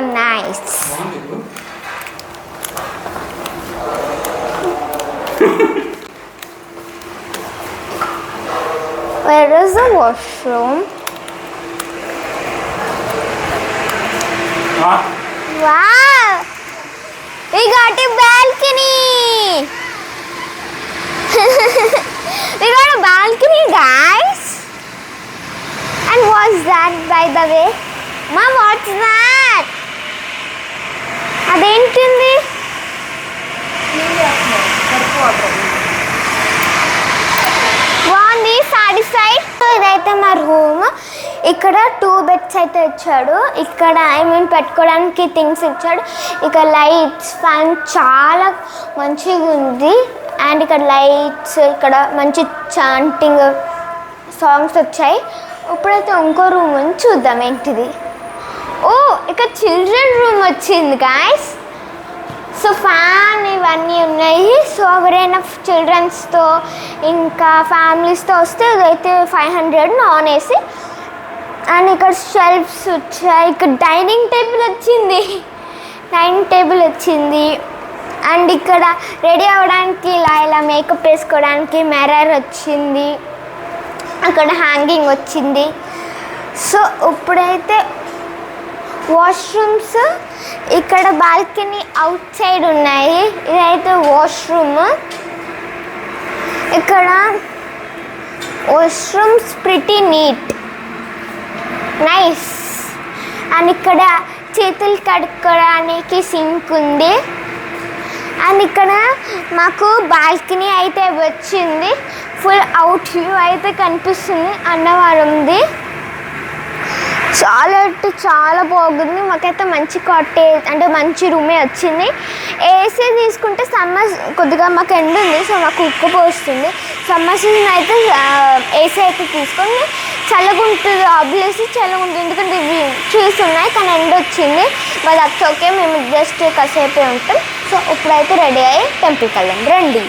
Nice Where is the washroom? Wow! We got a balcony! we got a balcony, guys! And what's that, by the way? Mom, what's that? ఇదైతే మా room ఇక్కడ two beds అయితే ఇచ్చాడు. ఇక్కడ I mean పెట్టుకోవడానికి things ఇచ్చాడు. ఇక్కడ lights fan చాలా మంచిగా ఉంది. అండ్ ఇక్కడ లైట్స్ ఇక్కడ మంచి చాంటింగ్ సాంగ్స్ వచ్చాయి. ఇప్పుడైతే ఇంకో రూమ్ ఉంది చూద్దాం ఏంటిది. ఓ ఇక్కడ చిల్డ్రన్ రూమ్ వచ్చింది గాయస్ సో ఫ్యాన్ ఇవన్నీ ఉన్నాయి. సో ఎవరైనా చిల్డ్రన్స్తో ఇంకా ఫ్యామిలీస్తో వస్తే ఇదైతే five hundred non AC and ఇక్కడ షెల్ఫ్స్ వచ్చాయి. ఇక్కడ డైనింగ్ టేబుల్ వచ్చింది. డైనింగ్ టేబుల్ వచ్చింది. అండ్ ఇక్కడ రెడీ అవ్వడానికి ఇలా ఇలా మేకప్ వేసుకోవడానికి మెరర్ వచ్చింది. అక్కడ హ్యాంగింగ్ వచ్చింది. సో ఇప్పుడైతే వాష్రూమ్స్. ఇక్కడ బాల్కనీ అవుట్ సైడ్ ఉన్నాయి. ఇదైతే వాష్రూమ్. ఇక్కడ washrooms pretty neat nice and ఇక్కడ చేతులు కడుక్కోవడానికి సింక్ ఉంది. అండ్ ఇక్కడ మాకు బాల్కనీ అయితే వచ్చింది. ఫుల్ అవుట్ వ్యూ అయితే కనిపిస్తుంది. అన్నవరంది చాలా అంటే చాలా బాగుంది. మాకైతే మంచి కాటేజ్ అంటే మంచి రూమే వచ్చింది. ఏసీ తీసుకుంటే సమ్మర్ కొద్దిగా మాకు ఎండ ఉంది సో మాకు ఉక్కపోస్తుంది సమ్మర్ సీజన్ అయితే ఏసీ అయితే తీసుకొని చల్లగా ఉంటుంది ఆబ్వియస్లీ చల్లగా ఉంటుంది ఎందుకంటే ఇవి ట్రీస్ ఉన్నాయి కానీ ఎండ వచ్చింది. మరి అట్స్ ఓకే మేము జస్ట్ కాసేపే ఉంటాం. సో ఇప్పుడైతే రెడీ అయ్యి టెంపుల్కి వెళ్ళండి రండి.